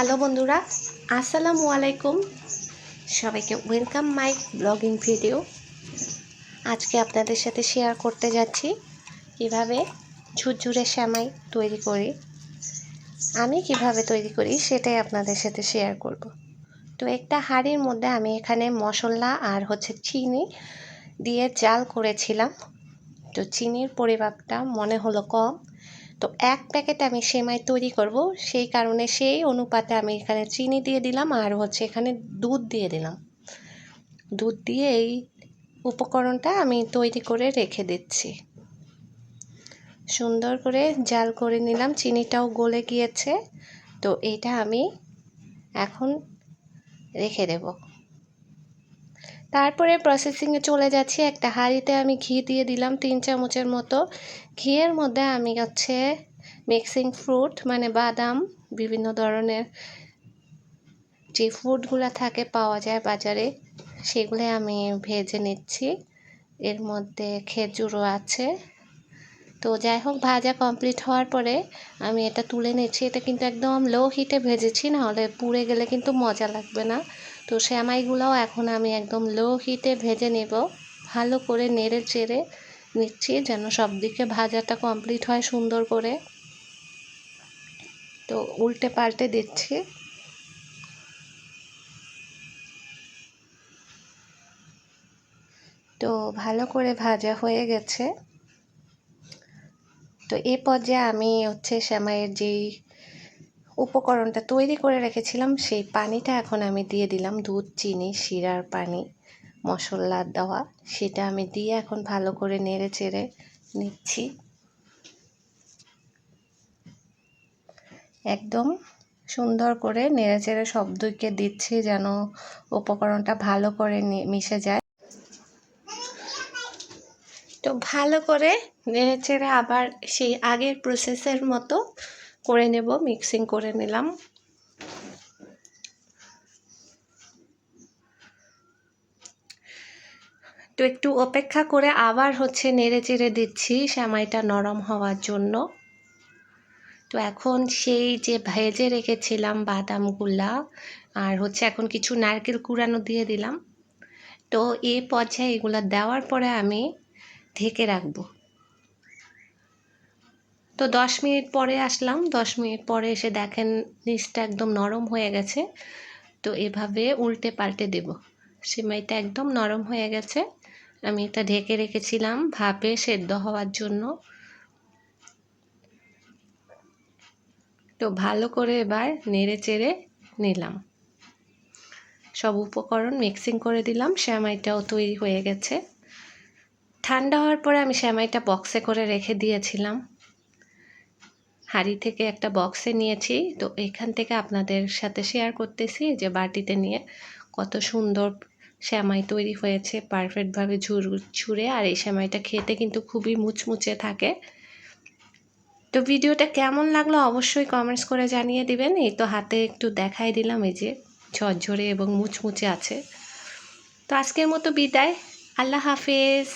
Hello বন্ধুরা, আসসালামু আলাইকুম। সবাইকে ওয়েলকাম মাই ব্লগিং ভিডিও আজকে আপনাদের সাথে শেয়ার করতে যাচ্ছি কীভাবে ঝুরঝুরে শ্যামাই তৈরি করি। আমি কীভাবে তৈরি করি সেটাই আপনাদের সাথে শেয়ার করব। তো একটা হাঁড়ির মধ্যে আমি এখানে মশলা আর হচ্ছে চিনি দিয়ে জাল করেছিলাম। তো চিনির পরিমাপটা মনে হলো কম। তো এক প্যাকেট আমি সেমাই তৈরি করব। সেই কারণে সেই অনুপাতে আমি এখানে চিনি দিয়ে দিলাম আর হচ্ছে এখানে দুধ দিয়ে দিলাম। দুধ দিয়ে এই উপকরণটা আমি তৈরি করে রেখে দিচ্ছি। সুন্দর করে জাল করে নিলাম, চিনিটাও গলে গিয়েছে। তো এটা আমি এখন রেখে দেব। তারপরে প্রসেসিংয়ে চলে যাচ্ছি। একটা হাঁড়িতে আমি ঘি দিয়ে দিলাম তিন চামচের মতো। ঘিয়ের মধ্যে আমি হচ্ছে মিক্সিং ফ্রুট মানে বাদাম, বিভিন্ন ধরনের যে ফ্রুটগুলো থাকে পাওয়া যায় বাজারে সেগুলো আমি ভেজে নিচ্ছি। এর মধ্যে খেজুরও আছে। তো যাই হোক ভাজা কমপ্লিট হওয়ার পরে আমি এটা তুলে নিচ্ছি। এটা কিন্তু একদম লো হিটে ভেজেছি, নাহলে পুড়ে গেলে কিন্তু মজা লাগবে না। তো শ্যামাইগুলোও এখন আমি একদম লো হিটে ভেজে নেব। ভালো করে নেড়ে চেড়ে নিচ্ছি যেন সব দিকে ভাজাটা কমপ্লিট হয় সুন্দর করে। তো উল্টে পাল্টে দিচ্ছি। তো ভালো করে ভাজা হয়ে গেছে। তো এ পর্যায়ে আমি হচ্ছে শ্যামাইয়ের যেই উপকরণটা তৈরি করে রেখেছিলাম, সেই পানিটা এখন আমি দিয়ে দিলাম। দুধ, চিনি, শিরার পানি, মশলা দেওয়া, সেটা আমি দিয়ে এখন ভালো করে নেড়ে চেড়ে নিচ্ছি। একদম সুন্দর করে নেড়ে চেড়ে সব দিকে দিচ্ছি যেন উপকরণটা ভালো করে মিশে যায় তো ভালো করে নেড়ে চেড়ে আবার সেই আগের প্রসেসের মতো করে নেব মিক্সিং করে নিলাম। তো একটু অপেক্ষা করে আবার হচ্ছে নেড়ে চেড়ে দিচ্ছি শ্যামাইটা নরম হওয়ার জন্য। তো এখন সেই যে ভেজে রেখেছিলাম বাদামগুলা, আর হচ্ছে এখন কিছু নারকেল কুড়ানো দিয়ে দিলাম। তো এ পর্যায়ে এগুলো দেওয়ার পরে আমি ঢেকে রাখব। তো দশ মিনিট পরে আসলাম। দশ মিনিট পরে এসে দেখেন নিচটা একদম নরম হয়ে গেছে। তো এভাবে উল্টে পাল্টে দেব। সিমাইটা একদম নরম হয়ে গেছে। আমি এটা ঢেকে রেখেছিলাম ভাপে সেদ্ধ হওয়ার জন্য। তো ভালো করে এবার নেড়ে চেড়ে নিলাম। সব উপকরণ মিক্সিং করে দিলাম। শ্যামাইটাও তৈরি হয়ে গেছে। ঠান্ডা হওয়ার পরে আমি শ্যামাইটা বক্সে করে রেখে দিয়েছিলাম। হাঁড়ি থেকে একটা বক্সে নিয়েছি। তো এখান থেকে আপনাদের সাথে শেয়ার করতেছি যে বাটিতে নিয়ে কত সুন্দর শ্যামাই তৈরি হয়েছে পারফেক্টভাবে ঝুর ছুঁড়ে আর এই শ্যামাইটা খেতে কিন্তু খুবই মুচমুচে থাকে। তো ভিডিওটা কেমন লাগল অবশ্যই কমেন্টস করে জানিয়ে দিবেন। এই তো হাতে একটু দেখাই দিলাম, এই যে ঝরঝরে এবং মুচমুচে আছে। তো আজকের মতো বিদায়। আল্লাহ হাফেজ।